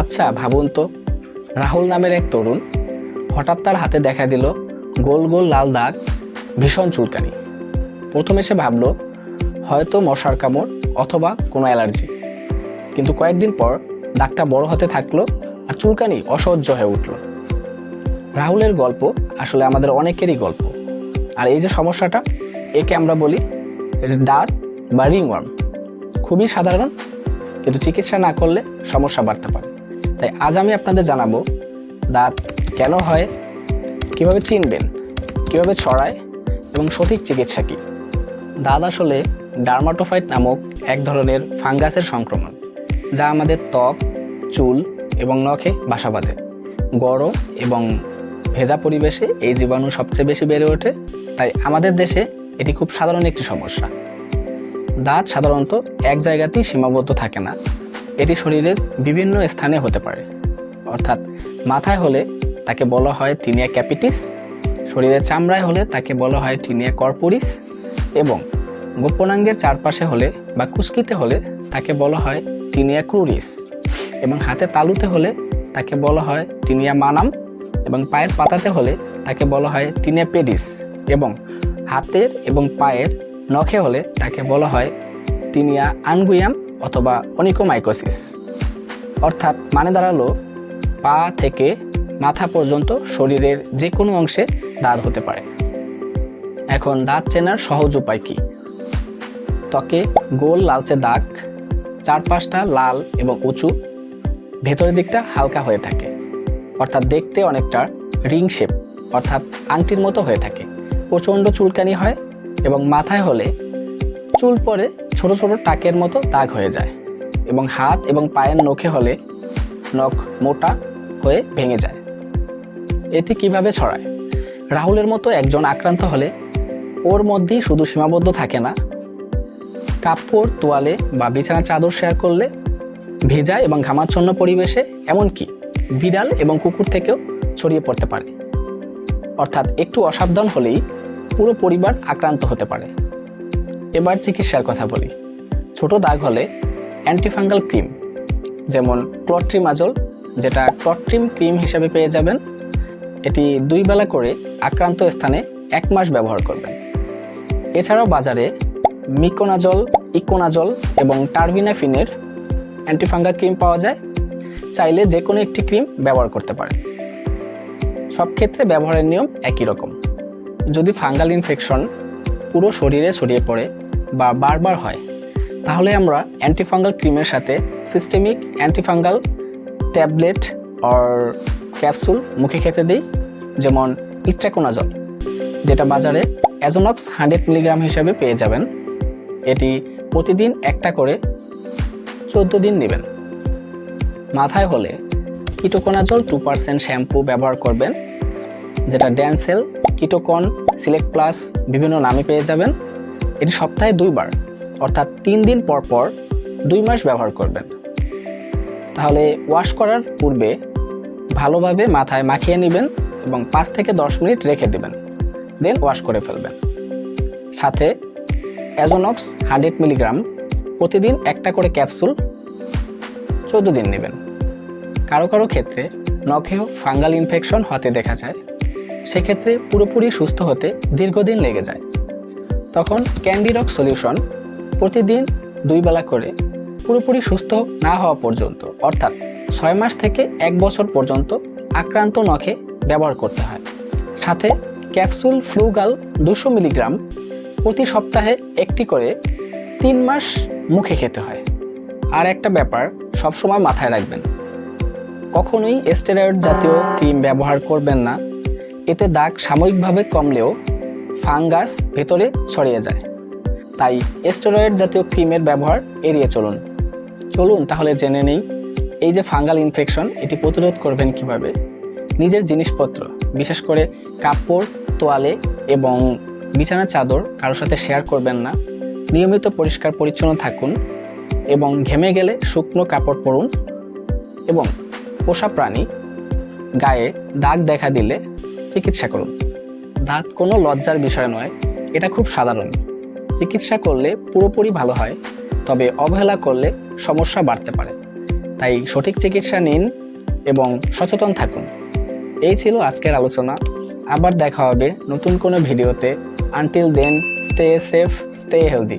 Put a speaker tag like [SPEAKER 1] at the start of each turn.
[SPEAKER 1] আচ্ছা ভাবুন তো। রাহুল নামের এক তরুণ হঠাৎ তার হাতে দেখা দিল গোল গোল লাল দাগ, ভীষণ চুলকানি। প্রথমে সে ভাবল, হয়তো মশার কামড় অথবা কোনো অ্যালার্জি। কিন্তু কয়েকদিন পর দাগটা বড় হতে থাকল আর চুলকানি অসহ্য হয়ে উঠল। রাহুলের গল্প আসলে আমাদের অনেকেরই গল্প। আর এই যে সমস্যাটা, একে আমরা বলি দাঁত বা রিংওয়ার্ম। খুবই সাধারণ, কিন্তু চিকিৎসা না করলে সমস্যা বাড়তে পারে। তাই আজ আমি আপনাদের জানাব দাঁত কেন হয়, কীভাবে চিনবেন, কীভাবে ছড়ায় এবং সঠিক চিকিৎসা কী। দাঁত আসলে ডার্মাটোফাইট নামক এক ধরনের ফাঙ্গাসের সংক্রমণ, যা আমাদের ত্বক, চুল এবং নখে বাসা বাঁধে। গরম এবং ভেজা পরিবেশে এই জীবাণু সবচেয়ে বেশি বেড়ে ওঠে, তাই আমাদের দেশে এটি খুব সাধারণ একটি সমস্যা। দাঁত সাধারণত এক জায়গাতেই সীমাবদ্ধ থাকে না এটি শরীরের বিভিন্ন স্থানে হতে পারে। অর্থাৎ মাথায় হলে তাকে বলা হয় টিনিয়া ক্যাপিটিস, শরীরের চামড়ায় হলে তাকে বলা হয় টিনিয়া কর্পোরিস এবং গোপনাঙ্গের চারপাশে হলে বা কুস্কিতে হলে তাকে বলা হয় টিনিয়া ক্রুরিস এবং হাতে তালুতে হলে তাকে বলা হয় টিনিয়া মানাম এবং পায়ের পাতাতে হলে তাকে বলা হয় টিনিয়া পেডিস এবং হাতের এবং পায়ের নখে হলে তাকে বলা হয় টিনিয়া আনগুয়াম অথবা অনিকোমাইকোসিস। অর্থাৎ মানে দাঁড়াল পা থেকে মাথা পর্যন্ত শরীরের যে কোনো অংশে দাঁত হতে পারে। এখন দাঁত চেনার সহজ উপায় কী? ত্বকে গোল লালচে দাগ, চারপাশটা লাল এবং উঁচু, ভেতরের দিকটা হালকা হয়ে থাকে। অর্থাৎ দেখতে অনেকটা রিং শেপ, অর্থাৎ আংটির মতো হয়ে থাকে। প্রচণ্ড চুলকানি হয় এবং মাথায় হলে চুল পরে ছোট ছোট টাকের মতো দাগ হয়ে যায় এবং হাত এবং পায়ের নখে হলে নখ মোটা হয়ে ভেঙে যায়। এটি কীভাবে ছড়ায়? রাহুলের মতো একজন আক্রান্ত হলে ওর মধ্যেই শুধু সীমাবদ্ধ থাকে না, কাপড়, তোয়ালে বা বিছানা চাদর শেয়ার করলে ভেজা এবং ঘামাচ্ছন্ন পরিবেশে এমনকি বিড়াল এবং কুকুর থেকেও ছড়িয়ে পড়তে পারে। অর্থাৎ একটু অসাবধান হলেই পুরো পরিবার আক্রান্ত হতে পারে। এবার চিকিৎসার কথা বলি। ছোট দাগ হলে অ্যান্টিফাঙ্গাল ক্রিম যেমন ক্লট্রিমাজল যেটা ক্লট্রিম ক্রিম হিসেবে পেয়ে যাবেন। এটি দুই বেলা করে আক্রান্ত স্থানে এক মাস ব্যবহার করবেন। এছাড়াও বাজারে মিকোনাজল ইকোনাজল এবং টার্বিনাফিনের অ্যান্টিফাঙ্গাল ক্রিম পাওয়া যায়। চাইলে যে কোনো একটি ক্রিম ব্যবহার করতে পারেন। সব ক্ষেত্রে ব্যবহারের নিয়ম একই রকম। যদি ফাঙ্গাল ইনফেকশন পুরো শরীরে ছড়িয়ে পড়ে বা বারবার হয়, তাহলে আমরা অ্যান্টিফাঙ্গাল ক্রিমের সাথে systemic antifungal tablet or capsule মুখে খেতে দিই, যেমন ইট্রাকোনাজল যেটা বাজারে অ্যাজোনক্স হান্ড্রেড মিলিগ্রাম হিসেবে পেয়ে যাবেন। এটি প্রতিদিন একটা করে চোদ্দ দিন নেবেন। মাথায় হলে কিটোকোনাজল টু পার্সেন্ট শ্যাম্পু ব্যবহার করবেন, যেটা ড্যান্সেল কিটোকন সিলেক্ট প্লাস বিভিন্ন নামে পেয়ে যাবেন। এটি সপ্তাহে দুইবার, অর্থাৎ তিন দিন পর পর দুই মাস ব্যবহার করবেন। তাহলে ওয়াশ করার পূর্বে ভালোভাবে মাথায় মাখিয়ে নেবেন এবং পাঁচ থেকে দশ মিনিট রেখে দেবেন, দেন ওয়াশ করে ফেলবেন। সাথে অ্যাজোনক্স হান্ড্রেড মিলিগ্রাম প্রতিদিন একটা করে ক্যাপসুল চোদ্দ দিন নেবেন। কারও কারও ক্ষেত্রে নখেও ফাঙ্গাল ইনফেকশন হতে দেখা যায়, সেক্ষেত্রে পুরোপুরি সুস্থ হতে দীর্ঘদিন লেগে যায়। তখন ক্যান্ডিরক সলিউশন প্রতিদিন দুই বেলা করে পুরোপুরি সুস্থ না হওয়া পর্যন্ত, অর্থাৎ ছয় মাস থেকে এক বছর পর্যন্ত আক্রান্ত নখে ব্যবহার করতে হয়। সাথে ক্যাপসুল ফ্লুগাল দুশো মিলিগ্রাম প্রতি সপ্তাহে একটি করে তিন মাস মুখে খেতে হয়। আর একটা ব্যাপার সবসময় মাথায় রাখবেন, কখনোই স্টেরয়েড জাতীয় ক্রিম ব্যবহার করবেন না। এতে দাগ সাময়িকভাবে কমলেও ফাঙ্গাস ভেতরে ছড়িয়ে যায়। তাই স্টেরয়েড জাতীয় ক্রিমের ব্যবহার এড়িয়ে চলুন। চলুন তাহলে জেনে নেই, এই যে ফাঙ্গাল ইনফেকশন, এটি প্রতিরোধ করবেন কীভাবে? নিজের জিনিসপত্র, বিশেষ করে কাপড়, তোয়ালে এবং বিছানার চাদর কারোর সাথে শেয়ার করবেন না। নিয়মিত পরিষ্কার পরিচ্ছন্ন থাকুন এবং ঘেমে গেলে শুকনো কাপড় পরুন এবং পোষা প্রাণী গায়ে দাগ দেখা দিলে চিকিৎসা করুন। দাঁত কোনো লজ্জার বিষয় নয়, এটা খুব সাধারণ। চিকিৎসা করলে পুরোপুরি ভালো হয়, তবে অবহেলা করলে সমস্যা বাড়তে পারে। তাই সঠিক চিকিৎসা নিন এবং সচেতন থাকুন। এই ছিল আজকের আলোচনা। আবার দেখা হবে নতুন কোনো ভিডিওতে। Until then stay safe stay healthy